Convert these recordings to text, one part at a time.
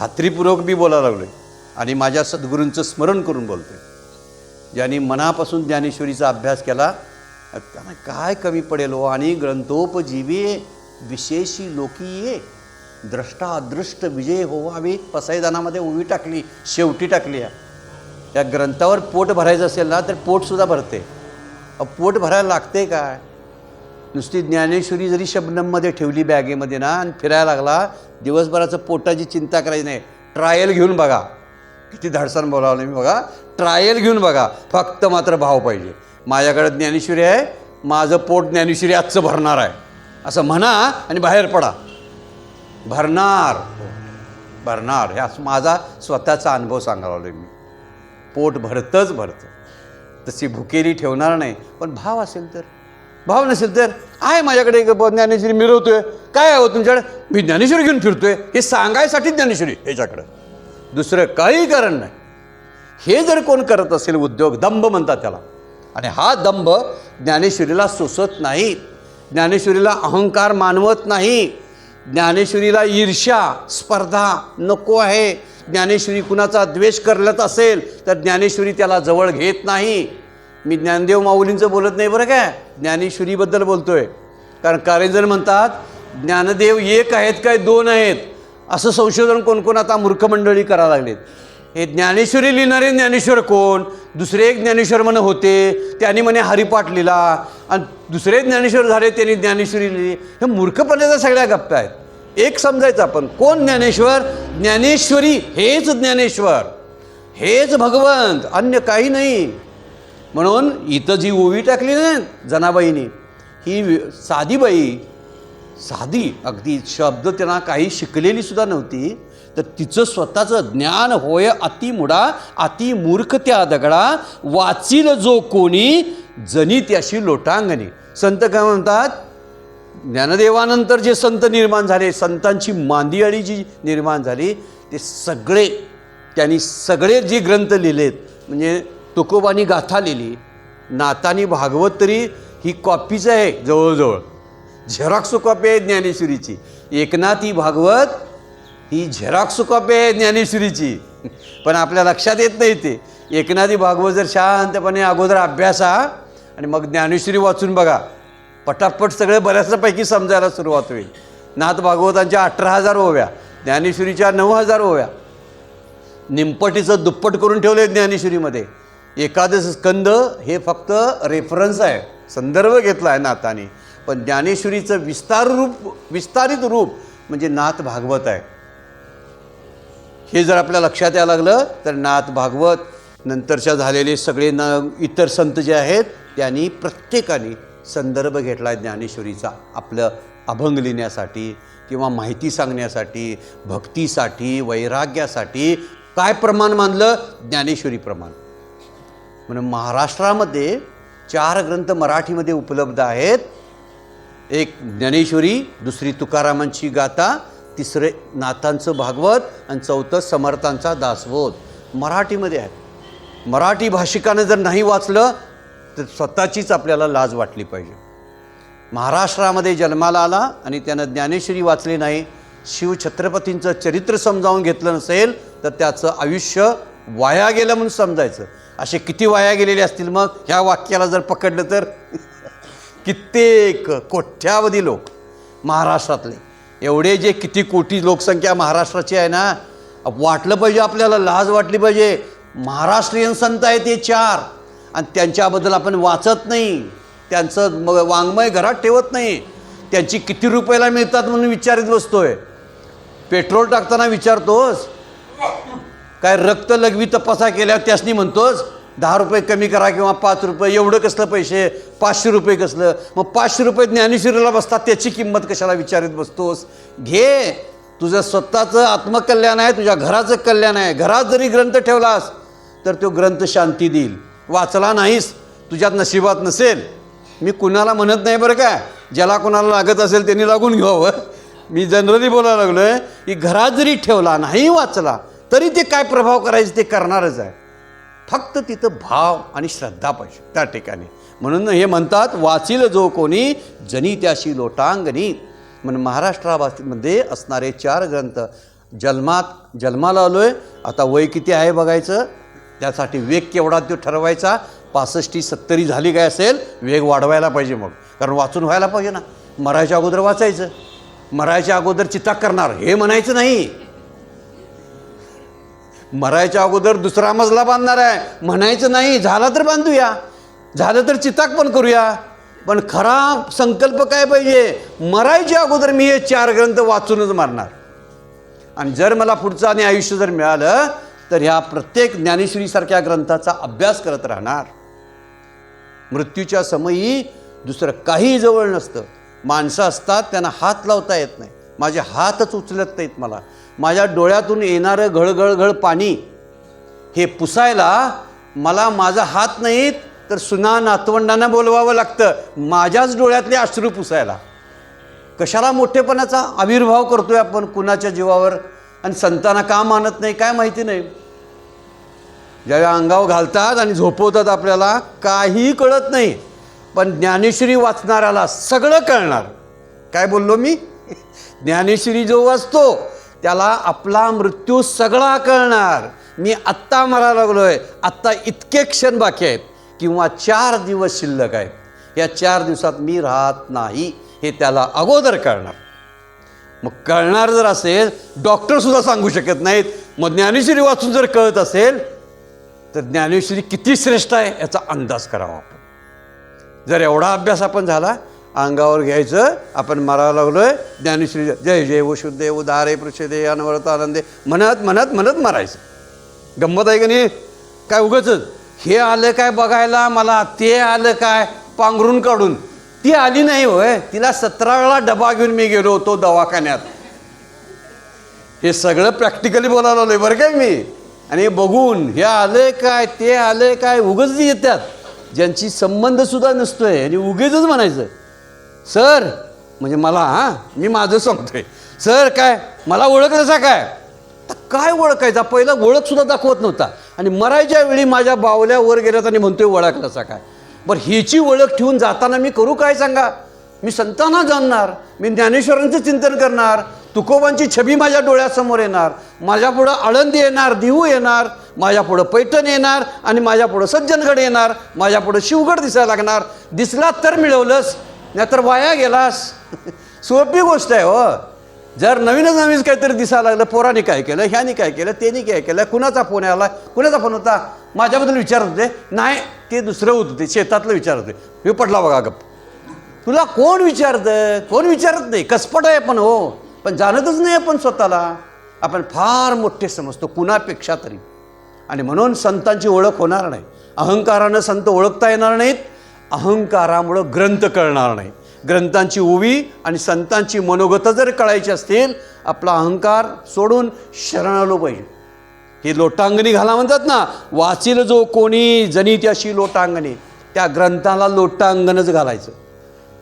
खात्रीपूर्वक मी बोलायला लागलो आहे आणि माझ्या सद्गुरूंचं स्मरण करून बोलतो आहे ज्यांनी मनापासून ज्ञानेश्वरीचा अभ्यास केला त्यांना काय कमी पडेल हो? आणि ग्रंथोपजीवे विशेषी लोकी ये द्रष्टा अदृष्ट विजय होवावे पसईदानामध्ये उभी टाकली शेवटी टाकली आहे या ग्रंथावर पोट भरायचं असेल ना तर पोटसुद्धा भरते. पोट भरायला लागते काय? नुसती ज्ञानेश्वरी जरी शबनममध्ये ठेवली बॅगेमध्ये ना आणि फिरायला लागला दिवसभराचं पोटाची चिंता करायची नाही. ट्रायल घेऊन बघा. किती धाडसान बोलावलं मी बघा. ट्रायल घेऊन बघा. फक्त मात्र भाव पाहिजे. माझ्याकडे ज्ञानेश्वरी आहे माझं पोट ज्ञानेश्वरी आजचं भरणार आहे. असं म्हणा आणि बाहेर पडा. भरणार. हो. भरणार. हे असं माझा स्वतःचा अनुभव सांगायला लागलो मी. पोट भरतंच भरतं. तशी भुकेरी ठेवणार नाही. पण भाव असेल तर. भाव नसेल तर. आहे माझ्याकडे एक ज्ञानेश्वरी मिरवतोय. काय आहे तुमच्याकडे? मी ज्ञानेश्वरी घेऊन फिरतोय. हे सांगायसाठी ज्ञानेश्वरी याच्याकडं दुसरं काही कारण नाही. हे जर कोण करत असेल उद्योग दंभ म्हणतात त्याला. आणि हा दंभ ज्ञानेश्वरीला सोसत नाही. ज्ञानेश्वरीला अहंकार मानवत नाही. ज्ञानेश्वरीला ईर्ष्या स्पर्धा नको आहे. ज्ञानेश्वरी कुणाचा द्वेष करत असेल तर ज्ञानेश्वरी त्याला जवळ घेत नाही. मी ज्ञानदेव माऊलींचं बोलत नाही बरं काय ज्ञानेश्वरीबद्दल बोलतोय. कारण कारेंजण म्हणतात ज्ञानदेव एक आहेत काय दोन आहेत असं संशोधन कोण कोण आता मूर्ख मंडळी करायला लागलेत. हे ज्ञानेश्वरी लिहिणारे ज्ञानेश्वर कोण? दुसरे एक ज्ञानेश्वर म्हणे होते त्यांनी म्हणे हरिपाठ लिहिला. आणि दुसरे ज्ञानेश्वर झाले त्यांनी ज्ञानेश्वरी लिहिली. हे मूर्खपणाच्या सगळ्या गप्प्या आहेत. एक समजायचं आपण कोण ज्ञानेश्वर? ज्ञानेश्वरी हेच ज्ञानेश्वर. हेच भगवंत अन्य काही नाही. म्हणून इथं जी ओवी टाकली ना जनाबाईनी ही साधी बाई साधी अगदी शब्द त्यांना काही शिकलेली सुद्धा नव्हती तर तिचं स्वतःचं ज्ञान होय अति मुडा अति मूर्ख त्या दगडा वाचील जो कोणी जनी त्याशी लोटांगणी. संत काय म्हणतात? ज्ञानदेवानंतर जे संत निर्माण झाले संतांची मांदी आणि जी निर्माण झाली ते सगळे त्यांनी सगळे जे ग्रंथ लिहिलेत म्हणजे तुकोबानी गाथा लिहिली. नातानी भागवत तरी ही कॉपीच आहे जवळजवळ. झेरॉक्स कॉपी आहे ज्ञानेश्वरीची. एकनाथी भागवत ही झेरॉक्स कॉपी आहे ज्ञानेश्वरीची. पण आपल्या लक्षात येत नाही ते. एकनाथी भागवत जर शांतपणे अगोदर अभ्यासा आणि मग ज्ञानेश्वरी वाचून बघा. पटापट सगळे बऱ्याचपैकी समजायला सुरुवात होईल. नाथ भागवतांच्या अठरा हजार ओव्या ज्ञानेश्वरीच्या नऊ हजार ओव्या. निंपटीचं दुप्पट करून ठेवलं आहे ज्ञानेश्वरीमध्ये. एकादश स्कंद हे फक्त रेफरन्स आहे. संदर्भ घेतला आहे नाथाने. पण ज्ञानेश्वरीचं विस्तार रूप विस्तारित रूप म्हणजे नाथ भागवत आहे. हे जर आपल्या लक्षात यायला लागलं तर नाथ भागवत नंतरच्या झालेले सगळे न इतर संत जे आहेत त्यांनी प्रत्येकाने संदर्भ घेतला आहे ज्ञानेश्वरीचा. आपलं अभंग लिहिण्यासाठी किंवा माहिती सांगण्यासाठी भक्तीसाठी वैराग्यासाठी काय प्रमाण मानलं? ज्ञानेश्वरी प्रमाण. म्हणून महाराष्ट्रामध्ये चार ग्रंथ मराठीमध्ये उपलब्ध आहेत. एक ज्ञानेश्वरी दुसरी तुकारामांची गाथा तिसरे नाथांचं भागवत आणि चौथं समर्थांचा दासबोध. मराठीमध्ये आहे मराठी भाषिकानं जर नाही वाचलं तर स्वतःचीच आपल्याला लाज वाटली पाहिजे. महाराष्ट्रामध्ये जन्माला आला आणि त्यानं ज्ञानेश्वरी वाचली नाही शिवछत्रपतींचं चरित्र समजावून घेतलं नसेल तर त्याचं आयुष्य वाया गेलं म्हणून समजायचं. असे किती वाया गेलेले असतील मग? ह्या वाक्याला जर पकडलं तर? कित्येक कोट्यावधी लोक महाराष्ट्रातले. एवढे जे किती कोटी लोकसंख्या महाराष्ट्राची आहे ना वाटलं पाहिजे आपल्याला लाज वाटली पाहिजे. महाराष्ट्रीयन संत आहेत ते चार. आणि त्यांच्याबद्दल आपण वाचत नाही. त्यांचं मग वाङ्मय घरात ठेवत नाही. त्यांची किती रुपयाला मिळतात म्हणून विचारित बसतोय. पेट्रोल टाकताना विचारतोस काय रक्त लघवी तपासा केल्यावर त्यासनी म्हणतोस दहा रुपये कमी करा किंवा पाच रुपये एवढं कसलं पैसे पाचशे रुपये कसलं? मग पाचशे रुपये ज्ञानेश्वरीला बसतात त्याची किंमत कशाला विचारित बसतोस? घे तुझं स्वतःचं आत्मकल्याण आहे तुझ्या घराचं कल्याण आहे. घरात जरी ग्रंथ ठेवलास तर तो ग्रंथ शांती देईल. वाचला नाहीस तुझ्यात नशिबात नसेल. मी कुणाला म्हणत नाही बरं काय ज्याला कोणाला लागत असेल त्यांनी लागून घ्यावं. मी जनरली बोलायला लागलो आहे की घरात जरी ठेवला नाही वाचला तरी ते काय प्रभाव करायचे ते करणारच आहे. फक्त तिथं भाव आणि श्रद्धा पाहिजे त्या ठिकाणी. म्हणून हे म्हणतात वाचील जो कोणी जनी त्याशी लोटांगणी. म्हणून महाराष्ट्रामध्ये असणारे चार ग्रंथ जन्मात जन्माला आलो आहे आता वय किती आहे बघायचं? त्यासाठी वेग केवढा तो ठरवायचा? पासष्टी सत्तरी झाली काय असेल? वेग वाढवायला पाहिजे मग. कारण वाचून व्हायला पाहिजे ना. मरायच्या अगोदर वाचायचं. मरायच्या अगोदर चित्ता करणार हे म्हणायचं नाही. मरायच्या अगोदर दुसरा मजला बांधणार आहे. म्हणायचं नाही झाला तर बांधूया. झालं तर चिताक पण करूया. पण खरा संकल्प काय पाहिजे? मरायच्या अगोदर मी हे चार ग्रंथ वाचूनच मारणार. आणि जर मला पुढचं आणि आयुष्य जर मिळालं तर ह्या प्रत्येक ज्ञानेश्वरीसारख्या ग्रंथाचा अभ्यास करत राहणार. मृत्यूच्या समयी दुसरं काही जवळ नसतं. माणसं असतात त्यांना हात लावता येत नाही. माझे हातच उचलत नाहीत मला. माझ्या डोळ्यातून येणारं घळघळघळ पाणी हे पुसायला मला माझा हात नाहीत तर सुना नातवंडांना बोलवावं लागतं. माझ्याच डोळ्यातले अश्रू पुसायला. कशाला मोठेपणाचा आविर्भाव करतोय आपण कुणाच्या जीवावर? आणि संतांना का मानत नाही? काय माहिती नाही. ज्यावेळी अंगावर घालतात आणि झोपवतात आपल्याला काही कळत नाही. पण ज्ञानेश्वरी वाचणाऱ्याला सगळं कळणार. काय बोललो मी? ज्ञानेश्वरी जो वाचतो त्याला आपला मृत्यू सगळा कळणार. मी आत्ता मरायला आहे आत्ता इतके क्षण बाकी आहेत किंवा चार दिवस शिल्लक आहेत. या चार दिवसात मी राहत नाही हे त्याला अगोदर कळणार. मग कळणार जर असेल डॉक्टरसुद्धा सांगू शकत नाहीत. मग ज्ञानेश्वरी वाचून जर कळत असेल तर ज्ञानेश्वरी किती श्रेष्ठ आहे याचा अंदाज करावा आपण. जर एवढा अभ्यास आपण झाला अंगावर घ्यायचं आपण मारावं लागलो आहे ज्ञानेश्वरी जय जय वशुद्धे उदारे पृषदे अनवरत आनंदे म्हणत म्हणत म्हणत मारायचं. गंमत आहे का नाही? काय उगच? हे आलं काय बघायला? मला ते आलं काय? पांघरून काढून. ती आली नाही होय. तिला सतरा वेळा डबा घेऊन मी गेलो होतो दवाखान्यात. हे सगळं प्रॅक्टिकली बोलायला आलोय बरं काय मी? आणि बघून हे आलं काय ते आलं काय उगच येतात ज्यांची संबंधसुद्धा नसतोय आणि उगेच म्हणायचं. सर म्हणजे मला हां मी माझं सांगतोय. सर काय मला ओळखलंसा काय? काय ओळखायचा? पहिला ओळखसुद्धा दाखवत नव्हता. आणि मरायच्या वेळी माझ्या बावल्या वर गेल्यात आणि म्हणतोय ओळखलासा काय? बरं ह्याची ओळख ठेवून जाताना मी करू काय सांगा? मी संतांना जाणणार मी ज्ञानेश्वरांचं चिंतन करणार तुकोबांची छबी माझ्या डोळ्यासमोर येणार माझ्या पुढं आळंदी येणार दिहू येणार माझ्या पुढं पैठण येणार आणि माझ्या पुढं सज्जनगड येणार माझ्या पुढं शिवगड दिसायला लागणार. दिसला तर मिळवलंस नाहीतर वाया गेलास. सोपी गोष्ट आहे हो. जर नवीनच नवीन काहीतरी दिसायला लागलं पोराने काय केलं ह्यानी काय केलं त्याने काय केलं कुणाचा फोन आला कुणाचा फोन होता? माझ्याबद्दल विचारत होते. नाही ते दुसरं होत होते शेतातलं विचारत होते. मी पडला बघा गप. तुला कोण विचारतं? कोण विचारत नाही? कसपट आहे आपण हो. पण जाणतच नाही आपण स्वतःला. आपण फार मोठे समजतो कुणापेक्षा तरी. आणि म्हणून संतांची ओळख होणार नाही. अहंकारानं संत ओळखता येणार नाहीत. अहंकारामुळं ग्रंथ कळणार नाही. ग्रंथांची उवी आणि संतांची मनोगतं जर कळायची असतील आपला अहंकार सोडून शरण आलो पाहिजे. ही लोटांगणी घाला म्हणतात ना वाचील जो कोणी जनी त्याशी लोटांगणी त्या ग्रंथाला लोटांगणच घालायचं.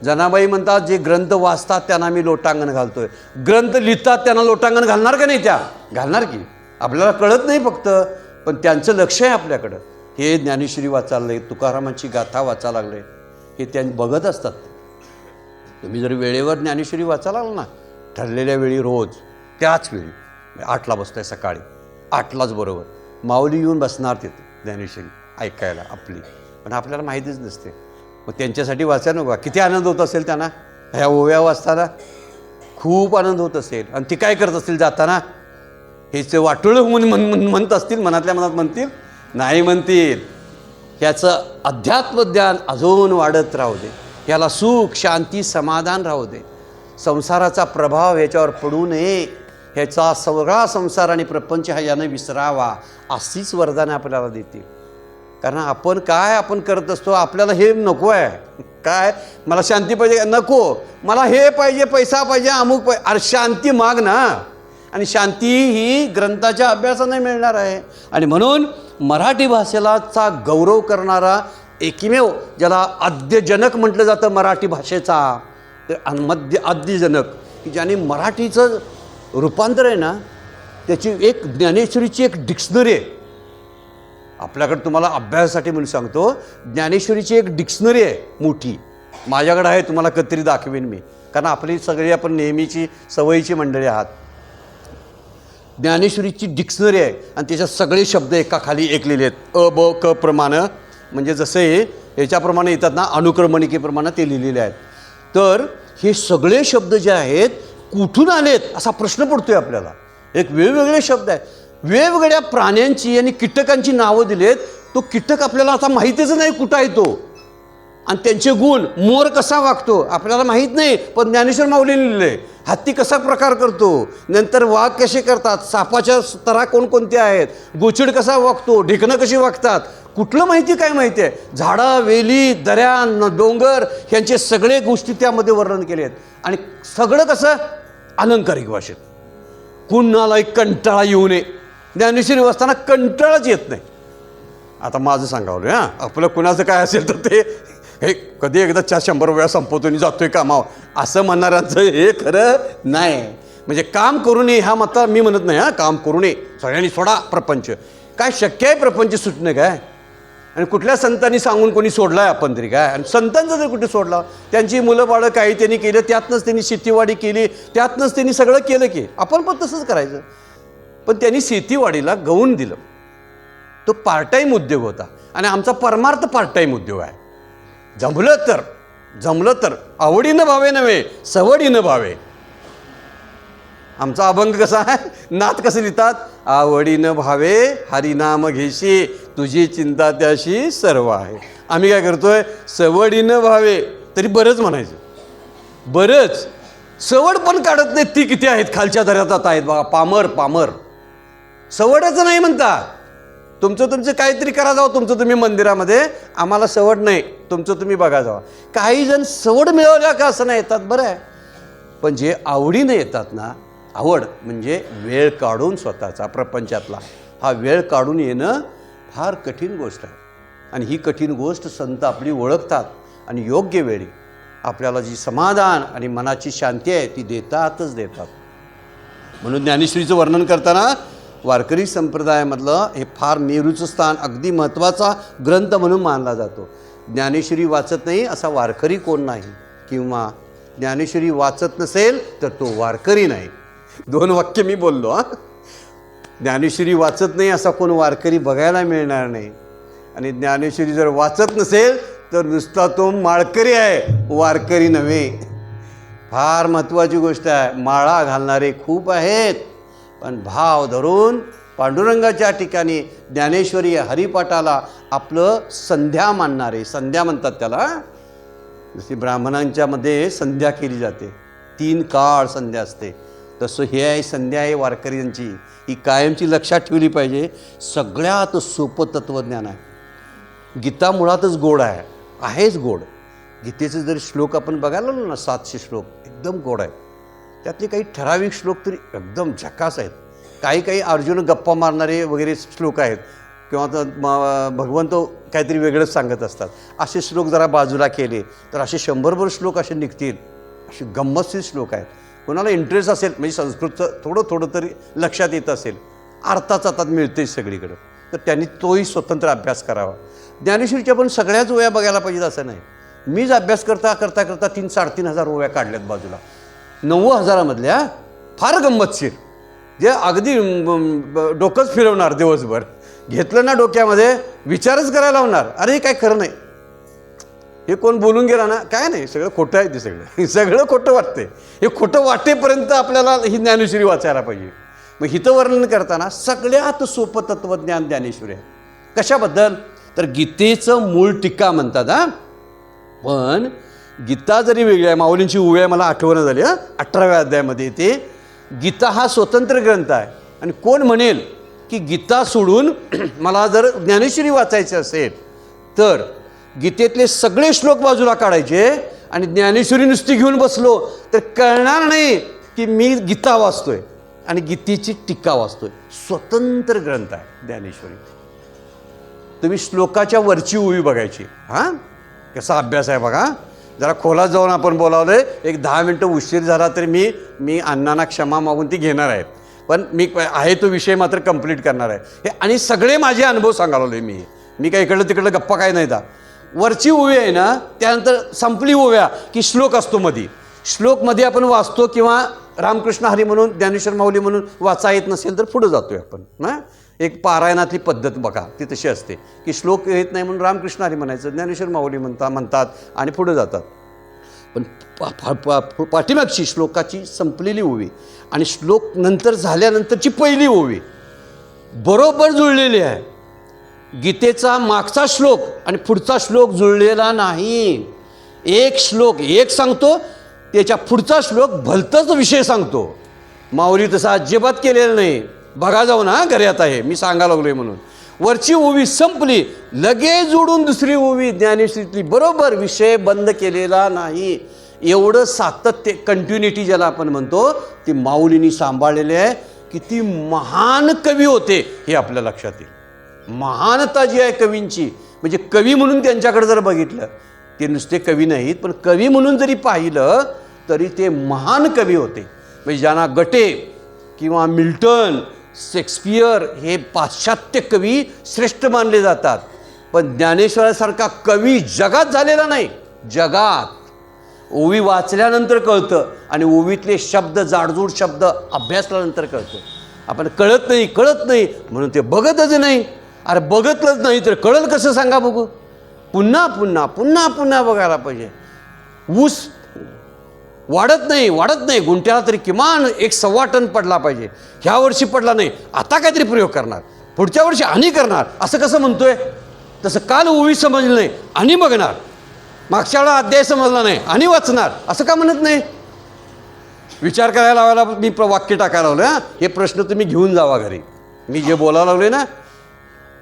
जनाबाई म्हणतात जे ग्रंथ वाचतात त्यांना मी लोटांगण घालतोय. ग्रंथ लिहितात त्यांना लोटांगण घालणार का नाही त्या? घालणार की? आपल्याला कळत नाही फक्त पण त्यांचं लक्ष आहे आपल्याकडं. हे ज्ञानेश्वरी वाचायला लागले तुकारामांची गाथा वाचायला लागले हे त्या बघत असतात. तुम्ही जर वेळेवर ज्ञानेश्वरी वाचायला लागला ना ठरलेल्या वेळी रोज त्याच वेळी आठला बसताय सकाळी आठलाच बरोबर. माऊली येऊन बसणार तिथे ज्ञानेश्वरी ऐकायला आपली. पण आपल्याला माहितीच नसते. मग त्यांच्यासाठी वाचायला नको. किती आनंद होत असेल त्यांना? ह्या ओव्या वाचताना खूप आनंद होत असेल. आणि ती काय करत असतील जाताना? हेच वाटोळं म्हणून म्हण- म्हणत असतील मनातल्या मनात म्हणतील नाही म्हणतील. ह्याचं अध्यात्मज्ञान अजून वाढत राहू दे. याला सुख शांती समाधान राहू दे. संसाराचा प्रभाव ह्याच्यावर पडू नये. ह्याचा सगळा संसार आणि प्रपंच हा यानं विसरावा. अशीच वरदाने आपल्याला देतील. कारण आपण काय आपण करत असतो आपल्याला हे नको आहे. काय? मला शांती पाहिजे? नको. मला हे पाहिजे पैसा पाहिजे अमुक पाहिजे. अरे शांती माग ना. आणि शांती ही ग्रंथाच्या अभ्यासाने मिळणार आहे. आणि म्हणून मराठी भाषेलाचा गौरव करणारा एकमेव ज्याला आद्यजनक म्हटलं जातं मराठी भाषेचा ते मध्य आद्यजनक की ज्याने मराठीचं रूपांतर आहे ना त्याची एक ज्ञानेश्वरीची एक डिक्शनरी आहे. आपल्याकडे तुम्हाला अभ्यासासाठी म्हणून सांगतो ज्ञानेश्वरीची एक डिक्शनरी आहे मोठी. माझ्याकडे आहे तुम्हाला कधीतरी दाखवेन मी. कारण आपली सगळी आपण नेहमीची सवयीची मंडळी आहात. ज्ञानेश्वरीची डिक्शनरी आहे आणि त्याच्यात सगळे शब्द एका खाली आहेत. अ ब क प्रमाणं. म्हणजे जसे याच्याप्रमाणे येतात ना अनुक्रमणिकेप्रमाणे ते लिहिलेले आहेत. तर हे सगळे शब्द जे आहेत कुठून आलेत असा प्रश्न पडतो आहे आपल्याला. एक वेगवेगळे शब्द आहे वेगवेगळ्या प्राण्यांची आणि कीटकांची नावं दिलेत. तो कीटक आपल्याला आता माहितीच नाही कुठं आहे तो. आणि त्यांचे गुण मोर कसा वागतो आपल्याला माहीत नाही पण ज्ञानेश्वर माऊलीने आहे. हत्ती कसा प्रकार करतो? नंतर वाघ कसे करतात? सापाच्या तरा कोणकोणत्या आहेत? गोचिड कसा वागतो? ढिकणं कशी वागतात? कुठलं माहिती काय माहिती आहे? झाडं वेली दऱ्या न- डोंगर ह्यांचे सगळे गोष्टी त्यामध्ये वर्णन केले आहेत. आणि सगळं कसं? अलंकारिक भाषेत. कुणाला एक कंटाळा येऊ नये. ज्ञानेश्वरी वाचताना कंटाळाच येत नाही. आता माझं सांगावलं हां? आपलं कुणाचं काय असेल तर ते हे कधी एकदा चार शंभर वेळा संपवतो आणि जातोय कामावर. असं म्हणणाऱ्यांचं हे खरं नाही. म्हणजे काम करू नये हा मात्र मी म्हणत नाही हां. काम करू नये. सगळ्यांनी सोडा प्रपंच. काय शक्य आहे प्रपंच सुटणं काय? आणि कुठल्या संतांनी सांगून कोणी सोडला आहे आपण तरी काय? आणि संतांचं जर कुठे सोडला त्यांची मुलं बाळं काही त्यांनी केलं त्यातनंच त्यांनी शेतीवाडी केली त्यातनंच त्यांनी सगळं केलं की आपण पण तसंच करायचं. पण त्यांनी शेतीवाडीला गवून दिलं. तो पार्ट टाईम उद्योग होता. आणि आमचा परमार्थ पार्ट टाईम उद्योग आहे. जमलं तर जमलं तर आवडीनं भावे नव्हे सवडीनं भावे. आमचा अभंग कसा आहे? नात कसं लिहितात? आवडीनं भावे हरिनाम घेशी तुझी चिंता त्याशी सर्व आहे. आम्ही काय करतोय? सवडीनं भावे. तरी बरंच म्हणायचं. बरंच. सवड पण काढत नाहीत ती किती आहेत? खालच्या दऱ्यात आता आहेत बघा. Palmer Palmer. सवडच नाही म्हणता. तुमचं तुमचं काहीतरी करा जावं तुमचं तुम्ही मंदिरामध्ये. आम्हाला सवड नाही तुमचं तुम्ही बघा जावा काही जण सवड मिळवल्या का असं नाही येतात बरं आहे. पण जे आवडीनं येतात ना आवड म्हणजे वेळ काढून स्वतःचा प्रपंचातला. हा वेळ काढून येणं फार कठीण गोष्ट आहे. आणि ही कठीण गोष्ट संत आपली ओळखतात आणि योग्य वेळी आपल्याला जी समाधान आणि मनाची शांती आहे ती देतातच देतात. म्हणून ज्ञानेश्वरीचं वर्णन करताना वारकरी संप्रदायामधलं हे फार मेरूचं स्थान अगदी महत्त्वाचा ग्रंथ म्हणून मानला जातो. ज्ञानेश्वरी वाचत नाही असा वारकरी कोण नाही? किंवा ज्ञानेश्वरी वाचत नसेल तर तो वारकरी नाही. दोन वाक्य मी बोललो हां. ज्ञानेश्वरी वाचत नाही असा कोण वारकरी बघायला मिळणार नाही. आणि ज्ञानेश्वरी जर वाचत नसेल तर नुसता तो माळकरी आहे वारकरी नव्हे. फार महत्त्वाची गोष्ट आहे माळा घालणारे खूप आहेत. पण भाव धरून पांडुरंगाच्या ठिकाणी ज्ञानेश्वरी हरिपाठाला आपलं संध्या मानणारे संध्या म्हणतात त्याला. जशी ब्राह्मणांच्यामध्ये संध्या केली जाते. तीन काळ संध्या असते. तसं हे आहे संध्या आहे वारकऱ्यांची. ही कायमची लक्षात ठेवली पाहिजे. सगळ्यात सोपं तत्त्वज्ञान आहे. गीता मुळातच गोड आहे. आहेच गोड. गीतेचे जर श्लोक आपण बघायला लागलो ना सातशे श्लोक एकदम गोड आहे. त्यातले काही ठराविक श्लोक तरी एकदम झकास आहेत. काही काही अर्जुन गप्पा मारणारे वगैरे श्लोक आहेत किंवा तर भगवंत काहीतरी वेगळंच सांगत असतात. असे श्लोक जरा बाजूला केले तर असे शंभरभर श्लोक असे निघतील. असे गंमतशीर श्लोक आहेत. कोणाला इंटरेस्ट असेल म्हणजे संस्कृतचं थोडं थोडं तरी लक्षात येत असेल अर्थाच आता मिळते सगळीकडं. तर त्यांनी तोही स्वतंत्र अभ्यास करावा. ज्ञानेश्वरीच्या पण सगळ्याच ओव्या बघायला पाहिजेत असं नाही. मीच अभ्यास करता करता करता तीन साडेतीन हजार ओव्या काढल्यात बाजूला. नव्वद हजारामधल्या फार गंमतशीर जे अगदी डोकंच फिरवणार दिवसभर. घेतलं ना डोक्यामध्ये विचारच करायला लावणार. अरे हे काय खरं नाही. हे कोण बोलून गेला ना? काय नाही सगळं खोटं आहे ते सगळं. सगळं खोटं वाटते हे खोटं वाटेपर्यंत आपल्याला ही ज्ञानेश्वरी वाचायला पाहिजे. मग हितं वर्णन करताना सगळ्यात सोपं तत्त्वज्ञान ज्ञानेश्वरी आहे. कशाबद्दल? तर गीतेचं मूळ टीका म्हणतात हा. पण गीता जरी वेगळी आहे माऊलींची उव्या मला आठवणं झाली हां. अठराव्या अध्यायामध्ये येते. गीता हा स्वतंत्र ग्रंथ आहे. आणि कोण म्हणेल की गीता सोडून मला जर ज्ञानेश्वरी वाचायची असेल तर गीतेतले सगळे श्लोक बाजूला काढायचे आणि ज्ञानेश्वरी नुसती घेऊन बसलो तर कळणार नाही की मी गीता वाचतोय आणि गीतेची टीका वाचतोय. स्वतंत्र ग्रंथ आहे ज्ञानेश्वरी. तुम्ही श्लोकाच्या वरची उवी बघायची. हां? कसा अभ्यास आहे बघा. जरा खोलात जाऊन आपण बोलावलं एक दहा मिनटं उशीर झाला तरी मी मी अण्णांना क्षमा मागून ती घेणार आहेत पण मी आहे तो विषय मात्र कंप्लीट करणार आहे. हे आणि सगळे माझे अनुभव सांगावले मी. मी काय इकडलं तिकडलं गप्पा काय नाही दा. वरची ओवी आहे ना त्यानंतर संपली ओव्या की श्लोक असतो मधी. श्लोकमध्ये आपण वाचतो किंवा रामकृष्ण हरी म्हणून ज्ञानेश्वर माऊली म्हणून वाचा येत नसेल तर पुढं जातोय आपण ना? एक पारायणातली पद्धत बघा ती तशी असते. की श्लोक येत नाही म्हणून रामकृष्ण हरी म्हणायचं ज्ञानेश्वर माऊली म्हणता म्हणतात आणि पुढं जातात. पण पा- पा- पा- पाठीमागची श्लोकाची संपलेली ओवी आणि श्लोक नंतर झाल्यानंतरची पहिली ओवी बरोबर जुळलेली आहे. गीतेचा मागचा श्लोक आणि पुढचा श्लोक जुळलेला नाही. एक श्लोक एक सांगतो त्याच्या पुढचा श्लोक भलतंच विषय सांगतो. माऊली तसा अजिबात केलेला नाही. बघा जाऊन हा आता आहे मी सांगायला लागलोय म्हणून. वरची ओवी संपली लगेच जोडून दुसरी ओवी ज्ञानेश्वरीतली बरोबर विषय बंद केलेला नाही. एवढं सातत्य कंटिन्युटी ज्याला आपण म्हणतो ती माऊलीनी सांभाळलेली आहे. किती महान कवी होते हे आपल्या लक्षात येईल. महानता जी आहे कवींची म्हणजे कवी म्हणून त्यांच्याकडे जर बघितलं ते नुसते कवी नाहीत पण कवी म्हणून जरी पाहिलं तरी ते महान कवी होते. म्हणजे ज्यांना गटे किंवा मिल्टन शेक्सपियर हे पाश्चात्य कवी श्रेष्ठ मानले जातात. पण ज्ञानेश्वरासारखा कवी जगात झालेला नाही. जगात. ओवी वाचल्यानंतर कळतं आणि ओवीतले शब्द जाडजूड शब्द अभ्यासल्यानंतर कळतं. आपण कळत नाही कळत नाही म्हणून ते बघतच नाही. अरे बघतलंच नाही तर कळल कसं सांगा बघू. पुन्हा पुन्हा पुन्हा पुन्हा बघायला पाहिजे. ऊस वाढत नाही वाढत नाही. गुंट्याला तरी किमान एक सव्वा टन पडला पाहिजे. ह्या वर्षी पडला नाही. आता काहीतरी प्रयोग करणार. पुढच्या वर्षी आणि करणार. असं कसं म्हणतोय? तसं काल ओळी समजलं नाही. आणि बघणार. मागच्या वेळा अध्याय समजला नाही. आणि वाचणार. असं का म्हणत नाही? विचार करायला लावायला मी प्र- वाक्य टाकायला लावलं हां. हे प्रश्न तुम्ही घेऊन जावा घरी. मी जे बोलायला लावले ना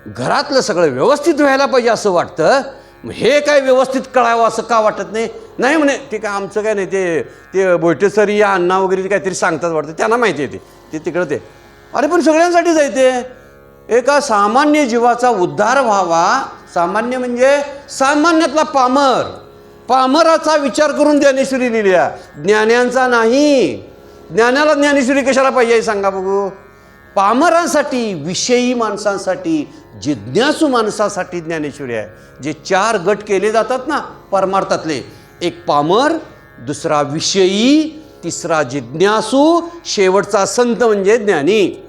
घरातलं सगळं व्यवस्थित व्हायला पाहिजे असं वाटतं. हे काय व्यवस्थित कळावं असं का वाटत नाही? नाही म्हणे ते काय आमचं काय नाही ते ते बोयटे सर या अण्णा वगैरे ते काहीतरी सांगतात वाटतं त्यांना माहिती आहे ते ते तिकडं ते. अरे पण सगळ्यांसाठीच आहे ते एका सामान्य जीवाचा उद्धार व्हावा सामान्य म्हणजे सामान्यातला पामर. पामराचा विचार करून ज्ञानेश्वरी लिहिल्या. ज्ञान्यांचा नाही. ज्ञानाला ज्ञानेश्वरी कशाला पाहिजे सांगा बघू. पामरांसाठी विषयी माणसांसाठी जिज्ञासू माणसासाठी ज्ञानेश्वरी आहे. जे चार गट केले जातात ना परमार्थातले. एक पामर दुसरा विषयी तिसरा जिज्ञासू शेवटचा संत म्हणजे ज्ञानी.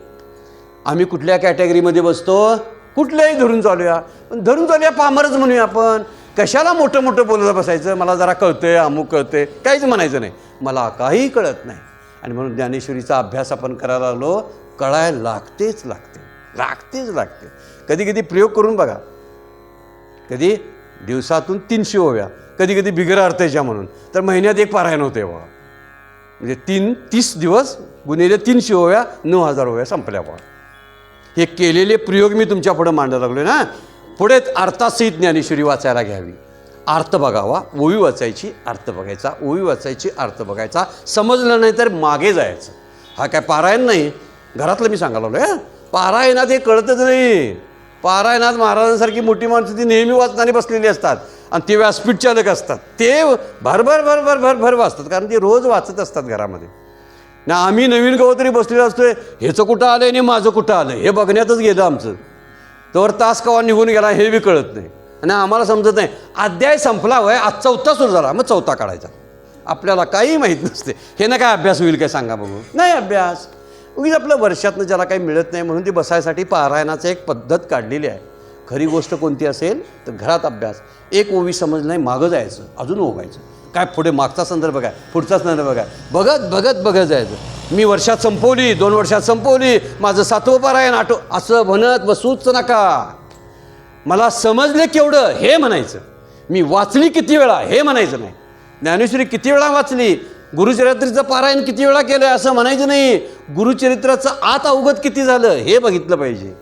आम्ही कुठल्या कॅटेगरीमध्ये बसतो? कुठल्याही धरून चालूया. पण धरून चालूया पामरच म्हणूया आपण. कशाला मोठं मोठं बोलत बसायचं? मला जरा कळतंय अमुक कळतंय. काहीच म्हणायचं नाही. मला काही कळत नाही. आणि म्हणून ज्ञानेश्वरीचा अभ्यास आपण करायला लागलो. कळायला लागतेच लागते. लागतेच लागते. कधी कधी प्रयोग करून बघा. कधी दिवसातून तीनशे ओव्या कधी कधी बिगर अर्थाच्या म्हणून. तर महिन्यात एक पारायण होते बघा म्हणजे तीन तीस दिवस गुन्हेले तीनशे ओव्या नऊ हजार ओव्या संपल्या बघा हे केलेले प्रयोग मी तुमच्या पुढं मांडायला लागलो ना. पुढे अर्थासहित ज्ञानेश्वरी वाचायला घ्यावी. अर्थ बघावा ओवी वाचायची अर्थ बघायचा ओवी वाचायची अर्थ बघायचा. समजलं नाही तर मागे जायचं. हा काय पारायण नाही? घरातलं मी सांगायला लागलो पारायणात हे कळतच नाही. पारायणात महाराजांसारखी मोठी माणसं ती नेहमी वाचणारी बसलेली असतात. आणि ते व्यासपीठ चालक असतात. ते भरभर भरभर भरभर वाचतात. कारण ते रोज वाचत असतात घरामध्ये. ना आम्ही नवीन गवत तरी बसलेलो असतोय ह्याचं कुठं आलं आणि माझं कुठं आलं हे बघण्यातच गेलं आमचं. तर तास कवा निघून गेला हे बी कळत नाही. आणि आम्हाला समजत नाही अध्याय संपला वय आज चौथा सुरू झाला मग चौथा काढायचा. आपल्याला काही माहीत नसते. हे ना काय अभ्यास होईल काय सांगा बघू? नाही अभ्यास. उगीच आपलं वर्षातनं ज्याला काही मिळत नाही म्हणून ती बसायसाठी पारायणाचं एक पद्धत काढलेली आहे. खरी गोष्ट कोणती असेल तर घरात अभ्यास. एक ओवी समजलं नाही मागं जायचं अजून ओघायचं काय पुढे मागचा संदर्भ काय पुढचा संदर्भ काय? बघत बघत बघत जायचं. मी वर्षात संपवली दोन वर्षात संपवली माझं सातवं पारायण आठो असं म्हणत बसूच नका. मला समजले केवढं हे म्हणायचं. मी वाचली किती वेळा हे म्हणायचं नाही. ज्ञानेश्वरी किती वेळा वाचली? गुरुचरित्राचं पारायण किती वेळा केलं असं म्हणायचं नाही. गुरुचरित्राचं आत अवगत किती झालं हे बघितलं पाहिजे.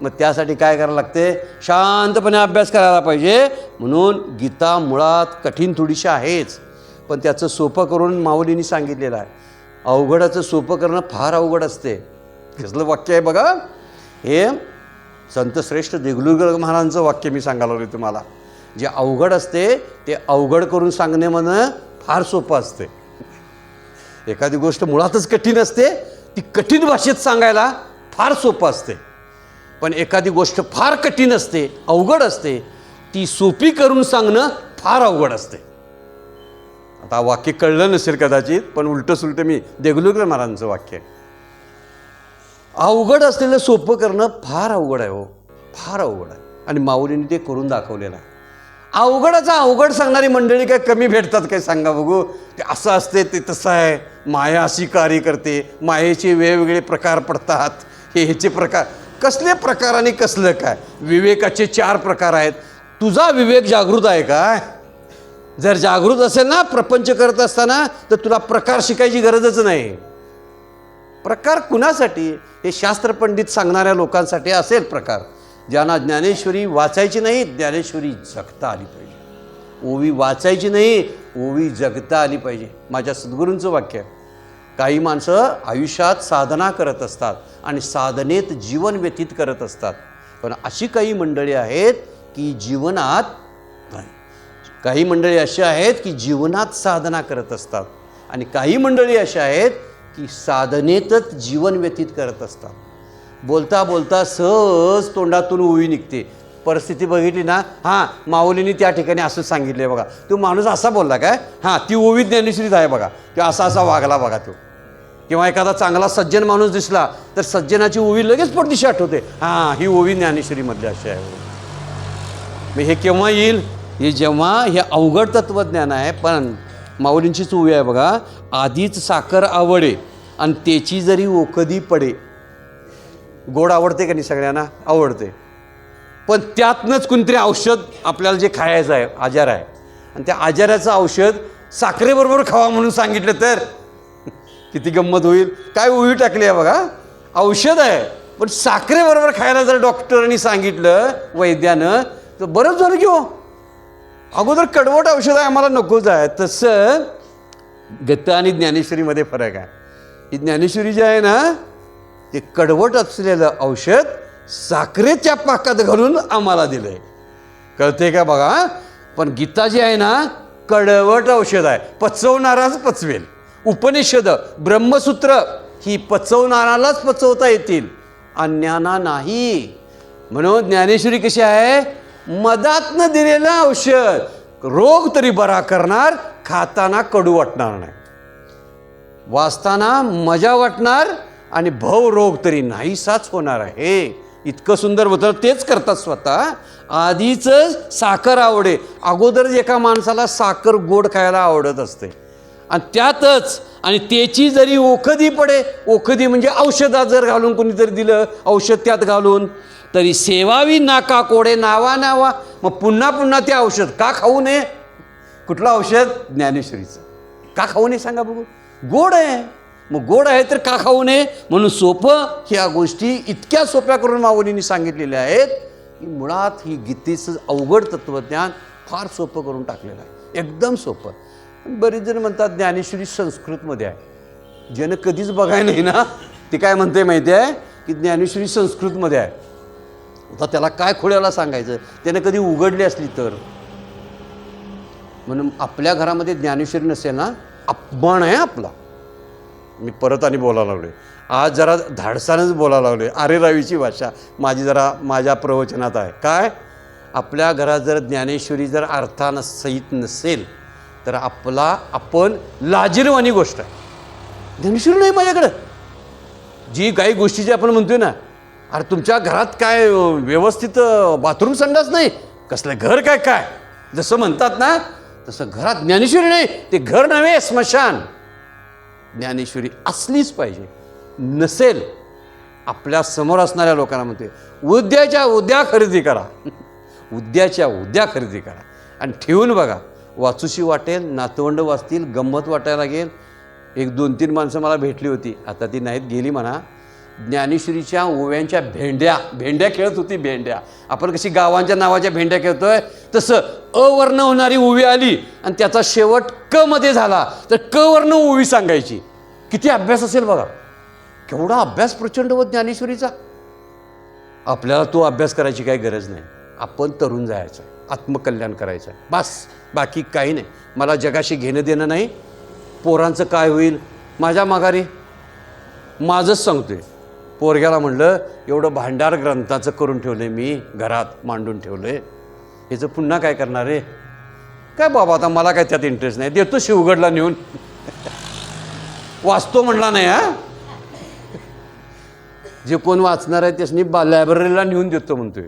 मग त्यासाठी काय करायला लागते? शांतपणे अभ्यास करायला पाहिजे. म्हणून गीता मुळात कठीण थोडीशी आहेच. पण त्याचं सोपं करून माऊलींनी सांगितलेलं आहे. अवघडाचं सोपं करणं फार अवघड असते. कसलं वाक्य आहे बघा. हे संत श्रेष्ठ महाराजांचं वाक्य मी सांगायला लागलो तुम्हाला. जे अवघड असते ते अवघड करून सांगणे म्हणणं फार सोपं असते. एखादी गोष्ट मुळातच कठीण असते ती कठीण भाषेत सांगायला फार सोपं असते. पण एखादी गोष्ट फार कठीण असते अवघड असते ती सोपी करून सांगणं फार अवघड असते. आता वाक्य कळलं नसेल कदाचित पण उलटं सुलटं मी देगलुग्र महाराजांचं वाक्य आहे. अवघड असलेलं सोपं करणं फार अवघड आहे हो फार अवघड आहे. आणि माऊलीने ते करून दाखवलेलं आहे. अवघडाचा अवघड सांगणारी मंडळी काय कमी भेटतात काय सांगा बघू. ते असं असते ते तसं आहे. माया अशी कार्य करते मायेचे वेगवेगळे प्रकार पडतात. हे ह्याचे प्रकार कसले प्रकार आणि कसलं काय? विवेकाचे चार प्रकार आहेत. तुझा विवेक जागृत आहे काय जर जागृत असेल ना प्रपंच करत असताना तर तुला प्रकार शिकायची गरजच नाही. प्रकार कुणासाठी? हे शास्त्रपंडित सांगणाऱ्या लोकांसाठी असेल प्रकार. ज्यांना ज्ञानेश्वरी वाचायची नाही ज्ञानेश्वरी जगता आली पाहिजे. ओवी वाचायची नाही ओवी जगता आली पाहिजे. माझ्या सद्गुरूंचं वाक्य आहे. काही माणसं आयुष्यात साधना करत असतात आणि साधनेत जीवन व्यतीत करत असतात. पण अशी काही मंडळी आहेत की जीवनात काही मंडळी अशी आहेत की जीवनात साधना करत असतात. आणि काही मंडळी अशा आहेत की साधनेतच जीवन व्यतीत करत असतात. बोलता बोलता सहज तोंडातून ओवी निघते. परिस्थिती बघितली ना? हां माऊलीने त्या ठिकाणी असं सांगितलं आहे बघा. तो माणूस असा बोलला काय? हां ती ओवी ज्ञानेश्वरीच आहे बघा. किंवा असा असा वागला बघा तो. किंवा एखादा चांगला सज्जन माणूस दिसला तर सज्जनाची ओवी लगेच पडदिशी आठवते. हां ही ओवी ज्ञानेश्वरीमधली अशी आहे. मग हे केव्हा येईल? हे जेव्हा हे अवघड तत्त्वज्ञान आहे पण माऊलींचीच उभी आहे बघा. आधीच साखर आवडे आणि त्याची जरी ओकदी पडे गोड आवडते का नाही सगळ्यांना? आवडते. पण त्यातनंच कोणतरी औषध आपल्याला जे खायचं आहे आजार आहे. आणि त्या आजाराचं औषध साखरेबरोबर खावा म्हणून सांगितलं तर किती गंमत होईल. काय उभी टाकली आहे बघा. औषध आहे पण साखरेबरोबर खायला जर डॉक्टरांनी सांगितलं वैद्यानं तर बरंच झालं की हो. अगोदर कडवट औषध आहे आम्हाला नकोच आहे. तसं गत आणि ज्ञानेश्वरीमध्ये फरक आहे. ही ज्ञानेश्वरी जी आहे ना ते कडवट असलेलं औषध साखरेच्या पाकात घालून आम्हाला दिलं आहे कळते का बघा? पण गीता जी आहे ना कडवट औषध आहे. पचवणाराच पचवेल. उपनिषद ब्रह्मसूत्र ही पचवणारालाच पचवता येतील. अन्याना नाही. म्हणून ज्ञानेश्वरी कशी आहे? मदातनं दिलेलं औषध. रोग तरी बरा करणार खाताना कडू वाटणार नाही. वाचताना मजा वाटणार आणि भव रोग तरी नाहीसाच होणार आहे. इतकं सुंदर होतं तेच करतात स्वतः. आधीच साखर आवडे. अगोदरच एका माणसाला साखर गोड खायला आवडत असते. आणि त्यातच आणि त्याची जरी ओखदी पडे ओखदी म्हणजे औषधात जर घालून कोणीतरी दिलं औषध त्यात घालून तरी सेवावी नाका कोडे नावा नावा. मग पुन्हा पुन्हा ते औषध का खाऊ नये? कुठलं औषध? ज्ञानेश्वरीचं. का खाऊ नये सांगा बघू. गोड आहे. मग गोड आहे तर का खाऊ नये? म्हणून सोपं ह्या गोष्टी इतक्या सोप्या करून माऊलींनी सांगितलेल्या आहेत की मुळात ही गीतेचं अवघड तत्त्वज्ञान फार सोपं करून टाकलेलं आहे. एकदम सोपं. बरेच जण म्हणतात ज्ञानेश्वरी संस्कृतमध्ये आहे. ज्यानं कधीच बघाय नाही ना ते काय म्हणते माहिती आहे? की ज्ञानेश्वरी संस्कृतमध्ये आहे. आता त्याला काय खोळ्याला सांगायचं? त्यानं कधी उघडली असली तर. म्हणून आपल्या घरामध्ये ज्ञानेश्वरी नसेल ना अपमान आहे आपला. मी परत आणि बोलायला लागलो आज जरा धाडसानंच बोलायला लागलोय. आरे रावीची भाषा माझी जरा माझ्या प्रवचनात आहे. काय? आपल्या घरात जर ज्ञानेश्वरी जर अर्थानं सहित नसेल तर आपला आपण लाजीरवाणी गोष्ट आहे. ज्ञानेश्वरी नाही माझ्याकडं. जी काही गोष्टीची आपण म्हणतोय ना अरे तुमच्या घरात काय व्यवस्थित बाथरूम संडास नाही? कसलं घर काय काय? जसं म्हणतात ना तसं घरात ज्ञानेश्वरी नाही ते घर नव्हे स्मशान. ज्ञानेश्वरी असलीच पाहिजे. नसेल आपल्यासमोर असणाऱ्या लोकांना म्हणते उद्याच्या उद्या खरेदी करा. उद्याच्या उद्या खरेदी करा. आणि ठेवून बघा वाचूशी वाटेल नातवंड वाचतील गंमत वाटायला लागेल. एक दोन तीन माणसं मला भेटली होती. आता ती नाहीत गेली म्हणा. ज्ञानेश्वरीच्या ओव्यांच्या भेंड्या भेंड्या खेळत होती भेंड्या. आपण कशी गावांच्या नावाच्या भेंड्या खेळतोय? तसं अवर्ण होणारी ओवी आली आणि त्याचा शेवट क मध्ये झाला. तर क वर्ण ओवी सांगायची. किती अभ्यास असेल बघा. केवढा अभ्यास प्रचंड व ज्ञानेश्वरीचा. आपल्याला तो अभ्यास करायची काही गरज नाही. आपण तरुण जायचं आहे आत्मकल्याण करायचं आहे बस. बाकी काही नाही. मला जगाशी घेणं देणं नाही. पोरांचं काय होईल? माझ्या माघारी. माझंच सांगतोय. पोरग्याला म्हणलं एवढं भांडार ग्रंथाचं करून ठेवलं आहे मी घरात मांडून ठेवलं याचं पुन्हा काय करणार आहे काय बाबा आता मला काय त्यात इंटरेस्ट नाही. देतो शिवगडला नेऊन. वाचतो म्हणला नाही हा? जे कोण वाचणार आहे त्यासनी बा लायब्ररीला नेऊन देतो म्हणतोय.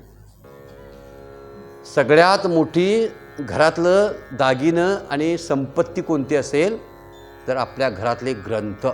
सगळ्यात मोठी घरातलं दागिनं आणि संपत्ती कोणती असेल तर आपल्या घरातले ग्रंथ.